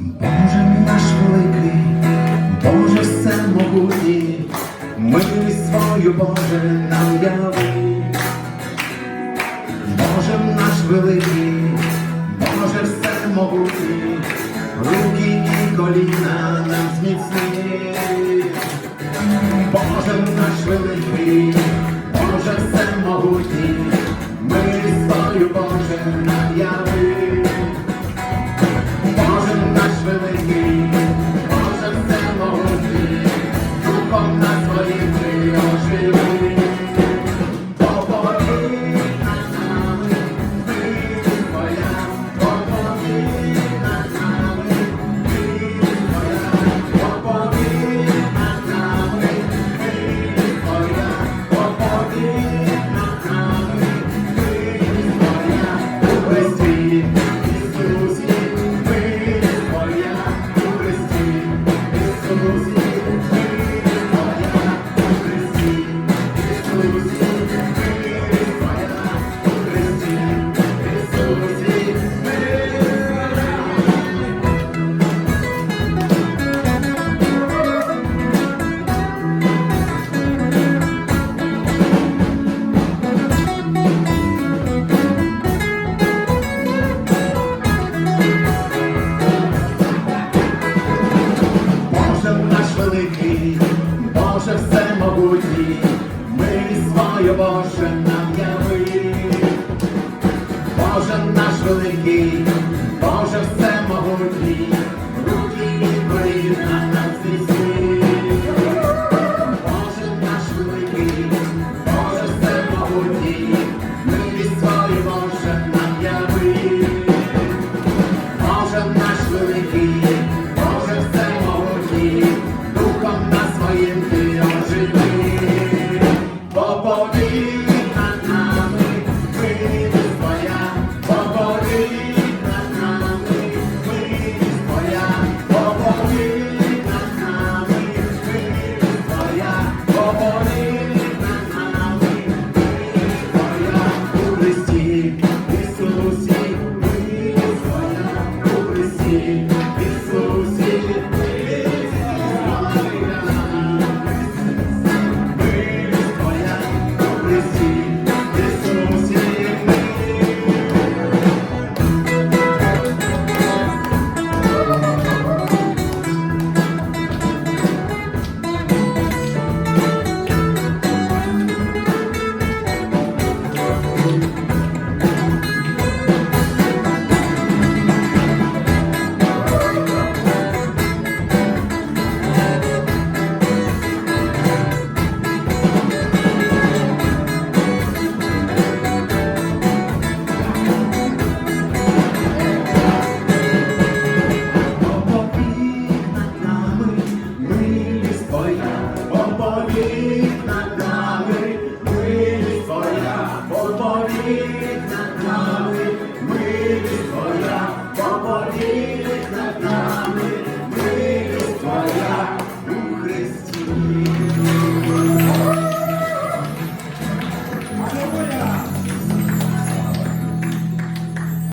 Боже наш великий, Боже все могутні, милість свою, Боже, нам яви. Боже наш великий, Боже все всемогутній, руки і коліна нам зміцні. Боже наш великий, Боже все всемогутній, милість свою, Боже. Oh, night. Боже нам яви, Боже наш великий. 감사합니다.